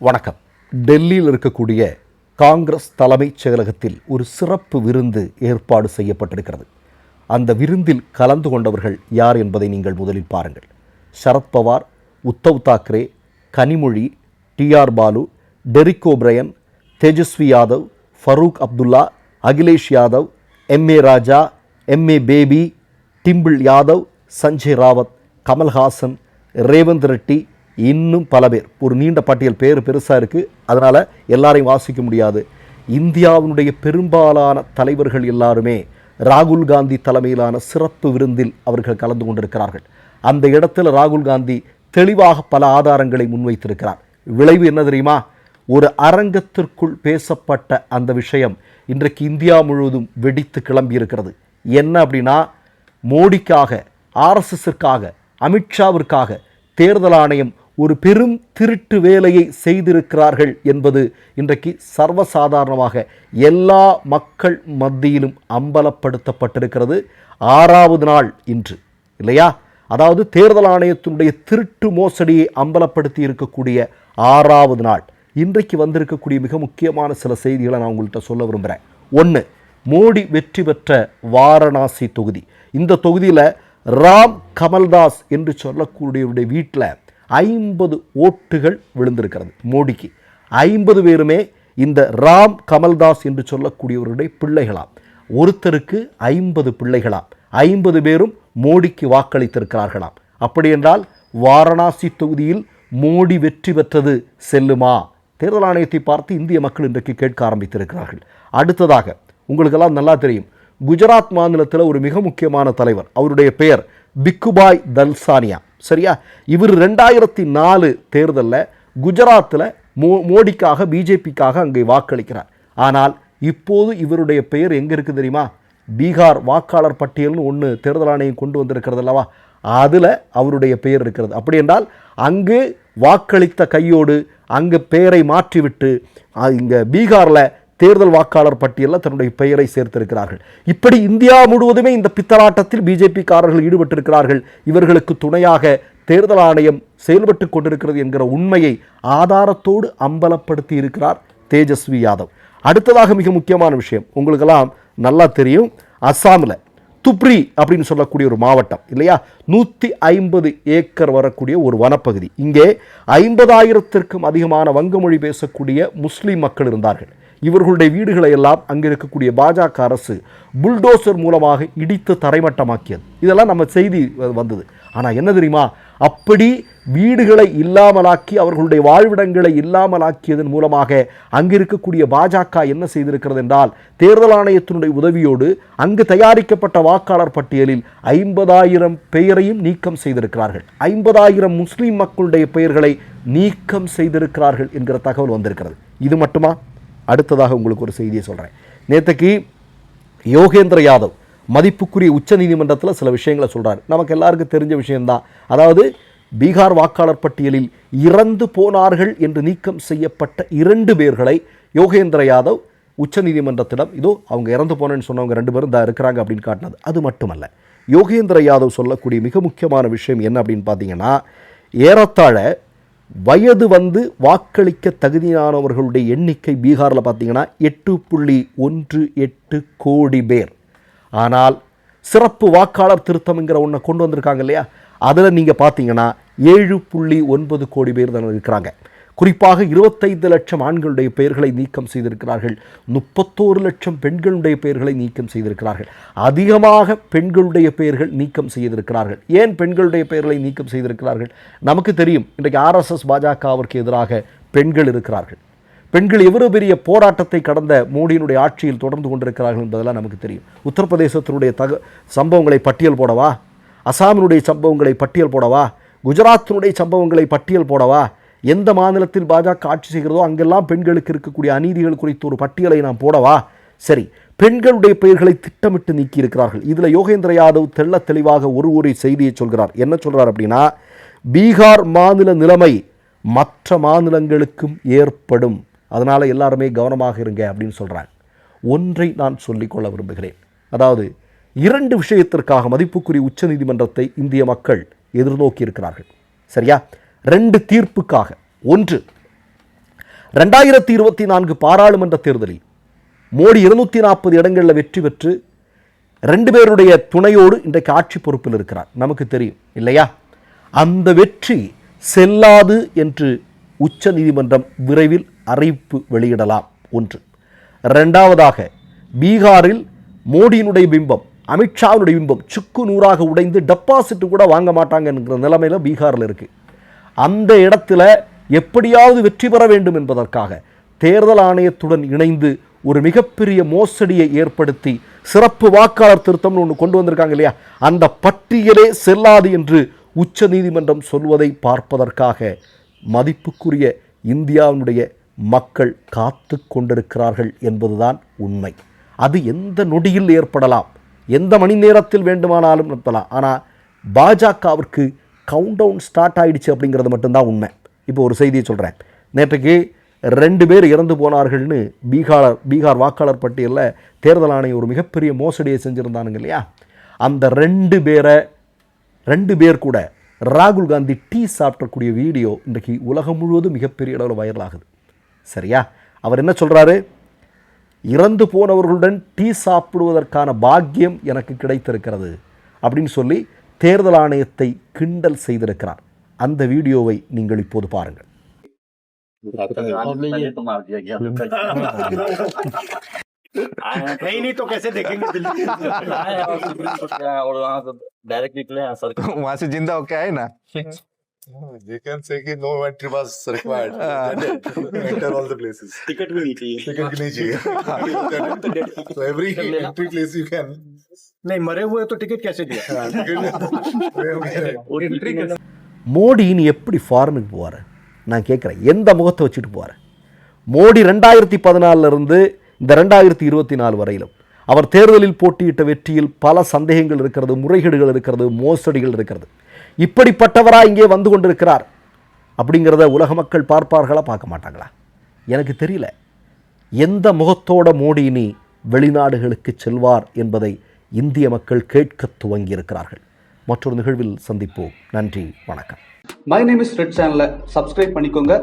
வணக்கம். டெல்லியில் இருக்கக்கூடிய காங்கிரஸ் தலைமைச் செயலகத்தில் ஒரு சிறப்பு விருந்து ஏற்பாடு செய்யப்பட்டிருக்கிறது. அந்த விருந்தில் கலந்து கொண்டவர்கள் யார் என்பதை நீங்கள் முதலில் பாருங்கள். Sharad Pawar Uddhav Thackeray Kanimozhi TR Balu Derek O'Brien Tejashwi Yadav Farooq Abdullah Akhilesh Yadav MA ராஜா எம்ஏ பேபி டிம்பிள் யாதவ் சஞ்சய் ராவத் கமல்ஹாசன் ரேவந்த் ரெட்டி இன்னும் பல பேர். ஒரு நீண்ட பட்டியல் பேர் பெருசாக இருக்குது அதனால் எல்லாரையும் வாசிக்க முடியாது. இந்தியாவினுடைய பெரும்பாலான தலைவர்கள் எல்லாருமே ராகுல் காந்தி தலைமையிலான சிறப்பு விருந்தில் அவர்கள் கலந்து கொண்டிருக்கிறார்கள். அந்த இடத்துல ராகுல் காந்தி தெளிவாக பல ஆதாரங்களை முன்வைத்திருக்கிறார். விளைவு என்ன தெரியுமா? ஒரு அரங்கத்திற்குள் பேசப்பட்ட அந்த விஷயம் இன்றைக்கு இந்தியா முழுவதும் வெடித்து கிளம்பி இருக்கிறது. என்ன அப்படின்னா மோடிக்காக ஆர்எஸ்எஸ்ஸிற்காக அமித்ஷாவிற்காக தேர்தல் ஆணையம் ஒரு பெரும் திருட்டு வேலையை செய்திருக்கிறார்கள் என்பது இன்றைக்கு சர்வசாதாரணமாக எல்லா மக்கள் மத்தியிலும் அம்பலப்படுத்தப்பட்டிருக்கிறது. ஆறாவது நாள் இன்று இல்லையா? அதாவது தேர்தல் ஆணையத்தினுடைய திருட்டு மோசடியை அம்பலப்படுத்தி இருக்கக்கூடிய ஆறாவது நாள். இன்றைக்கு வந்திருக்கக்கூடிய மிக முக்கியமான சில செய்திகளை நான் உங்கள்கிட்ட சொல்ல விரும்புகிறேன் ஒன்று மோடி வெற்றி பெற்ற வாரணாசி தொகுதி. இந்த தொகுதியில் ராம் கமல்தாஸ் என்று சொல்லக்கூடியவருடைய வீட்டில் ஐம்பது ஓட்டுகள் விழுந்திருக்கிறது மோடிக்கு. ஐம்பது பேருமே இந்த ராம் கமல்தாஸ் என்று சொல்லக்கூடியவருடைய பிள்ளைகளாம் ஒருத்தருக்கு ஐம்பது பிள்ளைகளாம் ஐம்பது பேரும் மோடிக்கு வாக்களித்திருக்கிறார்களாம் அப்படியென்றால் வாரணாசி தொகுதியில் மோடி வெற்றி பெற்றது செல்லுமா? தேர்தல் ஆணையத்தை பார்த்து இந்திய மக்கள் இன்றைக்கு கேட்க ஆரம்பித்திருக்கிறார்கள். அடுத்ததாக உங்களுக்கெல்லாம் நல்லா தெரியும் குஜராத் மாநிலத்தில் ஒரு மிக முக்கியமான தலைவர் அவருடைய பெயர் பிக்குபாய் தல்சானியா. சரியா? இவர் ரெண்டாயிரத்தி நாலு தேர்தலில் குஜராத்தில் மோ மோடிக்காக பிஜேபிக்காக அங்கே வாக்களிக்கிறார். ஆனால் இப்போது இவருடைய பெயர் எங்கே இருக்குது தெரியுமா? பீகார் வாக்காளர் பட்டியல்னு ஒன்று தேர்தல் ஆணையம் கொண்டு வந்திருக்கிறது அல்லவா? அதில் அவருடைய பெயர் இருக்கிறது. அப்படி என்றால் அங்கு வாக்களித்த கையோடு அங்கு பெயரை மாற்றிவிட்டு இங்கே பீகாரில் தேர்தல் வாக்காளர் பட்டியலில் தன்னுடைய பெயரை சேர்த்திருக்கிறார்கள். இப்படி இந்தியா முழுவதுமே இந்த பித்தலாட்டத்தில் பிஜேபிக்காரர்கள் ஈடுபட்டிருக்கிறார்கள். இவர்களுக்கு துணையாக தேர்தல் ஆணையம் செயல்பட்டு கொண்டிருக்கிறது என்கிற உண்மையை ஆதாரத்தோடு அம்பலப்படுத்தி இருக்கிறார் தேஜஸ்வி யாதவ். அடுத்ததாக மிக முக்கியமான விஷயம் உங்களுக்கெல்லாம் நல்லா தெரியும் அஸ்ஸாமில் துப்ரி அப்படின்னு சொல்லக்கூடிய ஒரு மாவட்டம் இல்லையா? நூற்றி ஐம்பது ஏக்கர் வரக்கூடிய ஒரு வனப்பகுதி. இங்கே ஐம்பதாயிரத்திற்கும் அதிகமான வங்கமொழி பேசக்கூடிய முஸ்லீம் மக்கள் இருந்தார்கள். இவர்களுடைய வீடுகளை எல்லாம் அங்கே இருக்கக்கூடிய பாஜக அரசு புல்டோசர் மூலமாக இடித்து தரைமட்டமாக்கியது. இதெல்லாம் நம்ம செய்தி வந்தது. ஆனால் என்ன தெரியுமா? அப்படி வீடுகளை இல்லாமலாக்கி அவர்களுடைய வாழ்விடங்களை இல்லாமலாக்கியதன் மூலமாக அங்கு இருக்கக்கூடிய பாஜக என்ன செய்திருக்கிறது என்றால் தேர்தல் ஆணையத்தினுடைய உதவியோடு அங்கு தயாரிக்கப்பட்ட வாக்காளர் பட்டியலில் ஐம்பதாயிரம் பெயரையும் நீக்கம் செய்திருக்கிறார்கள். ஐம்பதாயிரம் முஸ்லீம் மக்களுடைய பெயர்களை நீக்கம் செய்திருக்கிறார்கள் என்கிற தகவல் வந்திருக்கிறது. இது மட்டுமா? அடுத்ததாக உங்களுக்கு ஒரு செய்தியை சொல்கிறேன் நேற்றுக்கு யோகேந்திர யாதவ் மதிப்புக்குரிய உச்ச நீதிமன்றத்தில் சில விஷயங்களை சொல்கிறார் நமக்கு எல்லாருக்கும் தெரிஞ்ச விஷயம்தான். அதாவது பீகார் வாக்காளர் பட்டியலில் இறந்து போனார்கள் என்று நீக்கம் செய்யப்பட்ட இரண்டு பேர்களை யோகேந்திர யாதவ் உச்ச நீதிமன்றத்திடம் இதோ அவங்க இறந்து போனேன்னு சொன்னவங்க ரெண்டு பேரும் தான் இருக்கிறாங்க அப்படின்னு காட்டினது. அது மட்டுமல்ல யோகேந்திர யாதவ் சொல்லக்கூடிய மிக முக்கியமான விஷயம் என்ன அப்படின்னு பார்த்தீங்கன்னா ஏறத்தாழ வயது வந்து வாக்களிக்க தகுதியானவர்களுடைய எண்ணிக்கை பீகாரில் பார்த்தீங்கன்னா எட்டு புள்ளி ஒன்று எட்டு கோடி பேர். ஆனால் சிறப்பு வாக்காளர் திருத்தம்ங்கிற ஒன்றை கொண்டு வந்திருக்காங்க இல்லையா? அதில் நீங்கள் பார்த்தீங்கன்னா ஏழு புள்ளி ஒன்பது கோடி பேர் தான் இருக்கிறாங்க. குறிப்பாக இருபத்தைந்து லட்சம் ஆண்களுடைய பெயர்களை நீக்கம் செய்திருக்கிறார்கள். முப்பத்தோரு லட்சம் பெண்களுடைய பெயர்களை நீக்கம் செய்திருக்கிறார்கள். அதிகமாக பெண்களுடைய பெயர்கள் நீக்கம் செய்திருக்கிறார்கள். ஏன் பெண்களுடைய பெயர்களை நீக்கம் செய்திருக்கிறார்கள்? நமக்கு தெரியும் இன்றைக்கு ஆர்எஸ்எஸ் பாஜகவிற்கு எதிராக பெண்கள் இருக்கிறார்கள். பெண்கள் எவ்வளவு பெரிய போராட்டத்தை கடந்த மோடியினுடைய ஆட்சியில் தொடர்ந்து கொண்டிருக்கிறார்கள் என்பதெல்லாம் நமக்கு தெரியும். உத்தரப்பிரதேசத்தினுடைய தக சம்பவங்களை பட்டியல் போடவா? அசாமினுடைய சம்பவங்களை பட்டியல் போடவா? குஜராத்தினுடைய சம்பவங்களை பட்டியல் போடவா? எந்த மாநிலத்தில் பாஜக ஆட்சி செய்கிறதோ அங்கெல்லாம் பெண்களுக்கு இருக்கக்கூடிய அநீதிகள் குறித்து ஒரு பட்டியலை நாம் போடவா? சரி பெண்களுடைய பெயர்களை திட்டமிட்டு நீக்கி இருக்கிறார்கள் இதில் யோகேந்திர யாதவ் தெள்ள தெளிவாக ஒரு ஒரு செய்தியை சொல்கிறார். என்ன சொல்கிறார் அப்படின்னா பீகார் மாநில நிலைமை மற்ற மாநிலங்களுக்கும் ஏற்படும். அதனால் எல்லாருமே கவனமாக இருங்க அப்படின்னு சொல்கிறாங்க ஒன்றை நான் சொல்லிக்கொள்ள விரும்புகிறேன். அதாவது இரண்டு விஷயத்திற்காக மதிப்புக்குரிய உச்ச நீதிமன்றத்தை இந்திய மக்கள் எதிர்நோக்கி இருக்கிறார்கள் சரியா? ரெண்டு தீர்ப்புக்காக. ஒன்று ரெண்டாயிரத்தி இருபத்தி நான்கு பாராளுமன்ற தேர்தலில் மோடி இருநூத்தி நாற்பது இடங்களில் வெற்றி பெற்று ரெண்டு பேருடைய துணையோடு இன்றைக்கு ஆட்சி பொறுப்பில் இருக்கிறார். நமக்கு தெரியும் இல்லையா? அந்த வெற்றி செல்லாது என்று உச்ச நீதிமன்றம் விரைவில் அறிவிப்பு வெளியிடலாம். ஒன்று ரெண்டாவதாக பீகாரில் மோடியினுடைய பிம்பம் அமித்ஷாவினுடைய பிம்பம் சுக்கு நூறாக உடைந்து டெபாசிட் கூட வாங்க மாட்டாங்கங்கிற நிலைமையில் பீகாரில் இருக்குது அந்த இடத்துல எப்படியாவது வெற்றி பெற வேண்டும் என்பதற்காக தேர்தல் ஆணையத்துடன் இணைந்து ஒரு மிகப்பெரிய மோசடியை ஏற்படுத்தி சிறப்பு வாக்காளர் திருத்தம்னு ஒன்று கொண்டு வந்திருக்காங்க இல்லையா? அந்த பட்டியலே செல்லாது என்று உச்ச நீதிமன்றம் சொல்வதை பார்ப்பதற்காக மதிப்புக்குரிய இந்தியாவினுடைய மக்கள் காத்து கொண்டிருக்கிறார்கள் என்பதுதான் உண்மை. அது எந்த நொடியில் ஏற்படலாம்? எந்த மணி நேரத்தில் வேண்டுமானாலும் நடத்தலாம் ஆனால் பாஜகவிற்கு கவுண்ட் டவுன் ஸ்டார்ட் ஆகிடுச்சு அப்படிங்கிறது மட்டும்தான் உண்மை. இப்போ ஒரு செய்தியை சொல்கிறேன் நேற்றுக்கு ரெண்டு பேர் இறந்து போனார்கள்னு பீகார் பீகார் வாக்காளர் பட்டியலில் தேர்தல் ஆணையம் ஒரு மிகப்பெரிய மோசடியை செஞ்சுருந்தானுங்க இல்லையா? அந்த ரெண்டு பேரை ரெண்டு பேர் கூட ராகுல் காந்தி டீ சாப்பிடக்கூடிய வீடியோ இன்றைக்கு உலகம் முழுவதும் மிகப்பெரிய அளவில் வைரல் ஆகுது. சரியா? அவர் என்ன சொல்கிறாரு இறந்து போனவர்களுடன் டீ சாப்பிடுவதற்கான பாக்கியம் எனக்கு கிடைத்திருக்கிறது அப்படின்னு சொல்லி தேர்தல் ஆணையத்தை கிண்டல் செய்திருக்கிறார் அந்த வீடியோவை நீங்கள் இப்போது பாருங்கள் नहीं नहीं तो कैसे देखेंगे दिल्ली और वहाँ से डायरेक्ट निकले हैं सर वहां से जिंदा होके आए ना They can say कि no entry was required. Enter all the places. Ticket भी नहीं चाहिए Ticket भी नहीं चाहिए. so every entry place you can. नहीं मरे हुए तो टिकट कैसे दिया Ticket. மோடி நீ எப்படி ஃபாரினுக்கு போவார் நான் கேட்குறேன் எந்த முகத்தை வச்சுட்டு போவார் மோடி ரெண்டாயிரத்தி பதினாலில் இருந்து இந்த ரெண்டாயிரத்தி இருபத்தி நாலு வரையிலும் அவர் தேர்தலில் போட்டியிட்ட வெற்றியில் பல சந்தேகங்கள் இருக்கிறது முறைகேடுகள் இருக்கிறது மோசடிகள் இருக்கிறது இப்படிப்பட்டவரா இங்கே வந்து கொண்டிருக்கிறார் அப்படிங்கிறத உலக மக்கள் பார்ப்பார்களா பார்க்க மாட்டாங்களா? எனக்கு தெரியல. எந்த முகத்தோட மோடி நீ வெளிநாடுகளுக்கு செல்வார் என்பதை இந்திய மக்கள் கேட்க துவங்கியிருக்கிறார்கள். மற்றொரு நிகழ்வில் சந்திப்போம். நன்றி வணக்கம். மை நேம் இஸ் ரெட் சேனலை சப்ஸ்கிரைப் பண்ணிக்கோங்க.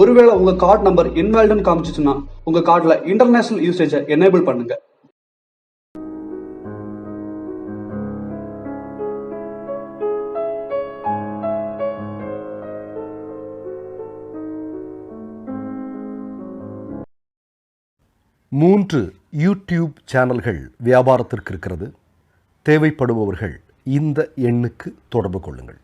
ஒருவேளை உங்க கார்டு நம்பர் இன்வால்டுன்னு காமிச்சிச்சுன்னா உங்க கார்டுல இன்டர்நேஷனல் யூசேஜை எனேபிள் பண்ணுங்க. மூன்று யூடியூப் சேனல்கள் வியாபாரத்திற்கு இருக்கிறது. தேவைப்படுபவர்கள் இந்த எண்ணுக்கு தொடர்பு கொள்ளுங்கள்.